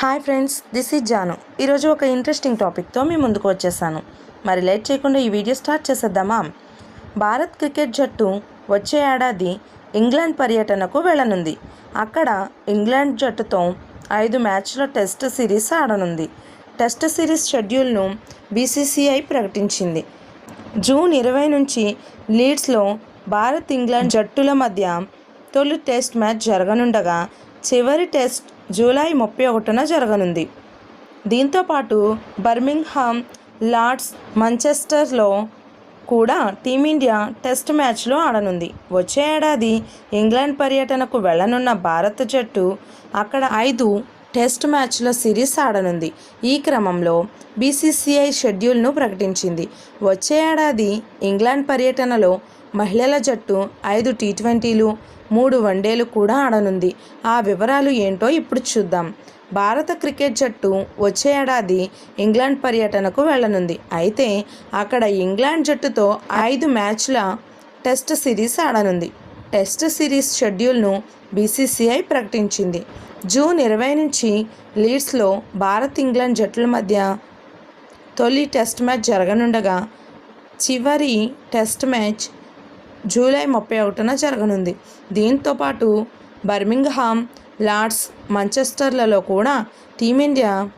Hi friends this is Janu. ఈరోజు ఒక interesting టాపిక్తో మీ ముందుకు వచ్చేసాను. మరి లేట్ చేయకుండా ఈ వీడియో స్టార్ట్ చేసేద్దామా? భారత్ క్రికెట్ జట్టు వచ్చే ఏడాది ఇంగ్లాండ్ పర్యటనకు వెళ్ళనుంది. అక్కడ ఇంగ్లాండ్ జట్టుతో ఐదు మ్యాచ్ల టెస్ట్ సిరీస్ ఆడనుంది. టెస్ట్ సిరీస్ షెడ్యూల్ను బీసీసీఐ ప్రకటించింది. జూన్ ఇరవై నుంచి లీడ్స్లో భారత్ ఇంగ్లాండ్ జట్టుల మధ్య తొలి టెస్ట్ మ్యాచ్ జరగనుండగా చివరి టెస్ట్ జూలై ముప్పై ఒకటిన జరగనుంది. దీంతోపాటు బర్మింగ్హామ్ లార్డ్స్ మంచెస్టర్లో కూడా టీమిండియా టెస్ట్ మ్యాచ్లో ఆడనుంది. వచ్చే ఏడాది ఇంగ్లాండ్ పర్యటనకు వెళ్ళనున్న భారత జట్టు అక్కడ ఐదు టెస్ట్ మ్యాచ్ల సిరీస్ ఆడనుంది. ఈ క్రమంలో బీసీసీఐ షెడ్యూల్ను ప్రకటించింది. వచ్చే ఏడాది ఇంగ్లాండ్ పర్యటనలో మహిళల జట్టు ఐదు టీ ట్వంటీలు మూడు వన్డేలు కూడా ఆడనుంది. ఆ వివరాలు ఏంటో ఇప్పుడు చూద్దాం. భారత క్రికెట్ జట్టు వచ్చే ఏడాది ఇంగ్లాండ్ పర్యటనకు వెళ్ళనుంది. అయితే అక్కడ ఇంగ్లాండ్ జట్టుతో ఐదు మ్యాచ్ల టెస్ట్ సిరీస్ ఆడనుంది. టెస్ట్ సిరీస్ షెడ్యూల్ను బీసీసీఐ ప్రకటించింది. జూన్ ఇరవై నుంచి లీడ్స్లో భారత్ ఇంగ్లాండ్ జట్ల మధ్య తొలి టెస్ట్ మ్యాచ్ జరగనుండగా చివరి టెస్ట్ మ్యాచ్ జూలై ముప్పై ఒకటిన జరగనుంది. దీంతోపాటు బర్మింగ్హామ్ లార్డ్స్ మంచెస్టర్లలో కూడా టీమిండియా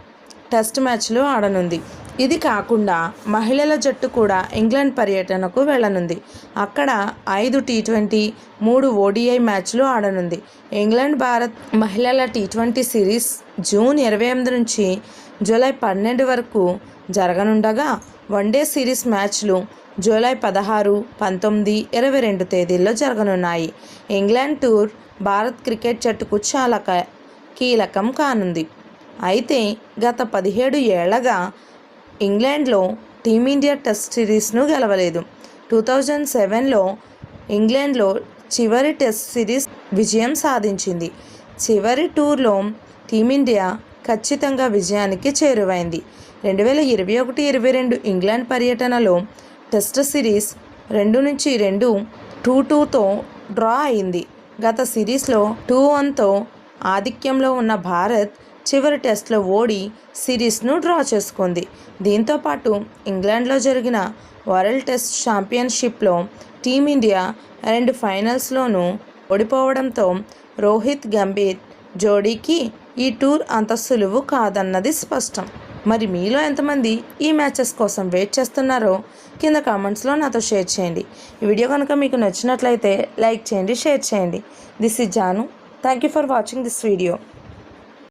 టెస్ట్ మ్యాచ్లు ఆడనుంది. ఇది కాకుండా మహిళల జట్టు కూడా ఇంగ్లాండ్ పర్యటనకు వెళ్ళనుంది. అక్కడ ఐదు టీ ట్వంటీ మూడు ఓడిఐ మ్యాచ్లు ఆడనుంది. ఇంగ్లాండ్ భారత్ మహిళల టీ ట్వంటీ సిరీస్ జూన్ ఇరవై ఎనిమిది నుంచి జూలై పన్నెండు వరకు జరగనుండగా వన్డే సిరీస్ మ్యాచ్లు జూలై పదహారు పంతొమ్మిది ఇరవై రెండు తేదీల్లో జరగనున్నాయి. ఇంగ్లాండ్ టూర్ భారత్ క్రికెట్ జట్టుకు చాలా కీలకం కానుంది. అయితే గత పదిహేడు ఏళ్ళగా ఇంగ్లాండ్లో టీమిండియా టెస్ట్ సిరీస్ను గెలవలేదు. టూ థౌజండ్ సెవెన్లో ఇంగ్లాండ్లో చివరి టెస్ట్ సిరీస్ విజయం సాధించింది. చివరి టూర్లో టీమిండియా ఖచ్చితంగా విజయానికి చేరువైంది. రెండు వేల ఇరవై ఒకటి ఇరవై రెండు ఇంగ్లాండ్ పర్యటనలో టెస్ట్ సిరీస్ రెండు నుంచి రెండు టూ టూతో డ్రా అయింది. గత సిరీస్లో టూ వన్తో ఆధిక్యంలో ఉన్న భారత్ చివరి టెస్ట్లో ఓడి సిరీస్ను డ్రా చేసుకుంది. దీంతోపాటు ఇంగ్లాండ్లో జరిగిన వరల్డ్ టెస్ట్ ఛాంపియన్షిప్లో టీమిండియా రెండు ఫైనల్స్లోనూ ఓడిపోవడంతో రోహిత్ గంభీర్ జోడీకి ఈ టూర్ అంత సులువు కాదన్నది స్పష్టం. మరి మీలో ఎంతమంది ఈ మ్యాచెస్ కోసం వెయిట్ చేస్తున్నారో కింద కామెంట్స్లో నాతో షేర్ చేయండి. ఈ వీడియో కనుక మీకు నచ్చినట్లయితే లైక్ చేయండి షేర్ చేయండి. This is Janu. Thank you for watching this video.